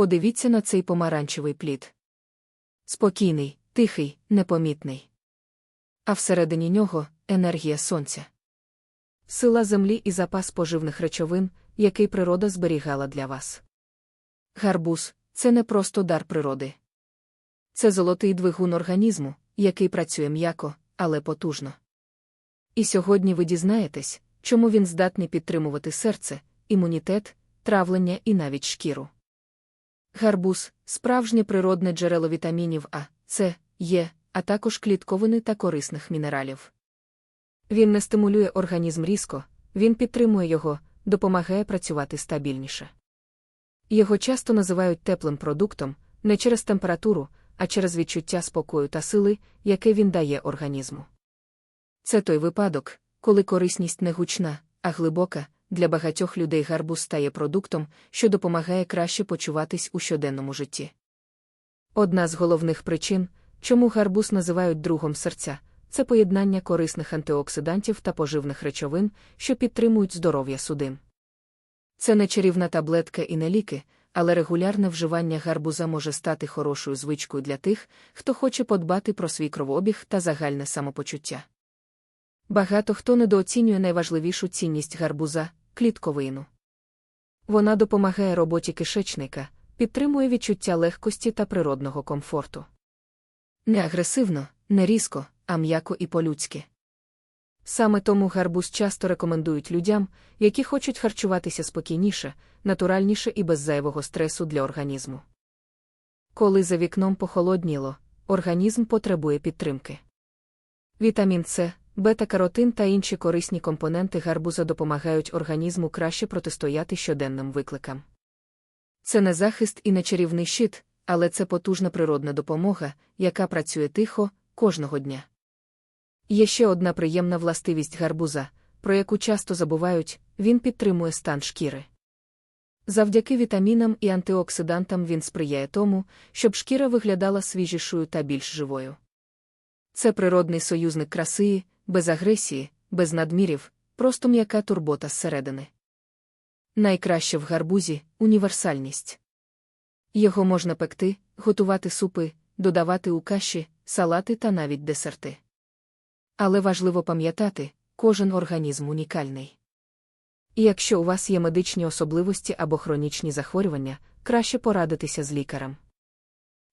Подивіться на цей помаранчевий плід. Спокійний, тихий, непомітний. А всередині нього енергія сонця. Сила землі і запас поживних речовин, який природа зберігала для вас. Гарбуз це не просто дар природи. Це золотий двигун організму, який працює м'яко, але потужно. І сьогодні ви дізнаєтесь, чому він здатний підтримувати серце, імунітет, травлення і навіть шкіру. Гарбуз справжнє природне джерело вітамінів А, С, Е, а також клітковини та корисних мінералів. Він не стимулює організм різко, він підтримує його, допомагає працювати стабільніше. Його часто називають теплим продуктом не через температуру, а через відчуття спокою та сили, яке він дає організму. Це той випадок, коли корисність не гучна, а глибока, для багатьох людей гарбуз стає продуктом, що допомагає краще почуватись у щоденному житті. Одна з головних причин, чому гарбуз називають другом серця, це поєднання корисних антиоксидантів та поживних речовин, що підтримують здоров'я судин. Це не чарівна таблетка і не ліки, але регулярне вживання гарбуза може стати хорошою звичкою для тих, хто хоче подбати про свій кровообіг та загальне самопочуття. Багато хто недооцінює найважливішу цінність гарбуза клітковину. Вона допомагає роботі кишечника, підтримує відчуття легкості та природного комфорту. Не агресивно, не різко, а м'яко і по-людськи. Саме тому гарбуз часто рекомендують людям, які хочуть харчуватися спокійніше, натуральніше і без зайвого стресу для організму. Коли за вікном похолодніло, організм потребує підтримки. Вітамін С, бета-каротин та інші корисні компоненти гарбуза допомагають організму краще протистояти щоденним викликам. Це не захист і не чарівний щит, але це потужна природна допомога, яка працює тихо кожного дня. Є ще одна приємна властивість гарбуза, про яку часто забувають, він підтримує стан шкіри. Завдяки вітамінам і антиоксидантам він сприяє тому, щоб шкіра виглядала свіжішою та більш живою. Це природний союзник краси, без агресії, без надмірів, просто м'яка турбота зсередини. Найкраще в гарбузі універсальність. Його можна пекти, готувати супи, додавати у каші, салати та навіть десерти. Але важливо пам'ятати, кожен організм унікальний. І якщо у вас є медичні особливості або хронічні захворювання, краще порадитися з лікарем.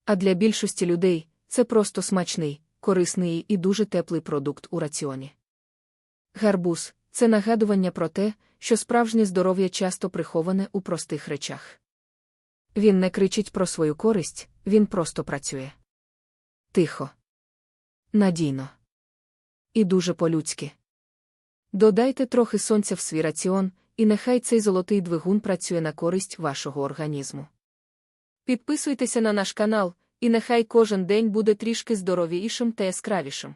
А для більшості людей це просто смачний, корисний і дуже теплий продукт у раціоні. Гарбуз це нагадування про те, що справжнє здоров'я часто приховане у простих речах. Він не кричить про свою користь, він просто працює. Тихо, надійно і дуже по-людськи. Додайте трохи сонця в свій раціон, і нехай цей золотий двигун працює на користь вашого організму. Підписуйтеся на наш канал, і нехай кожен день буде трішки здоровішим та яскравішим.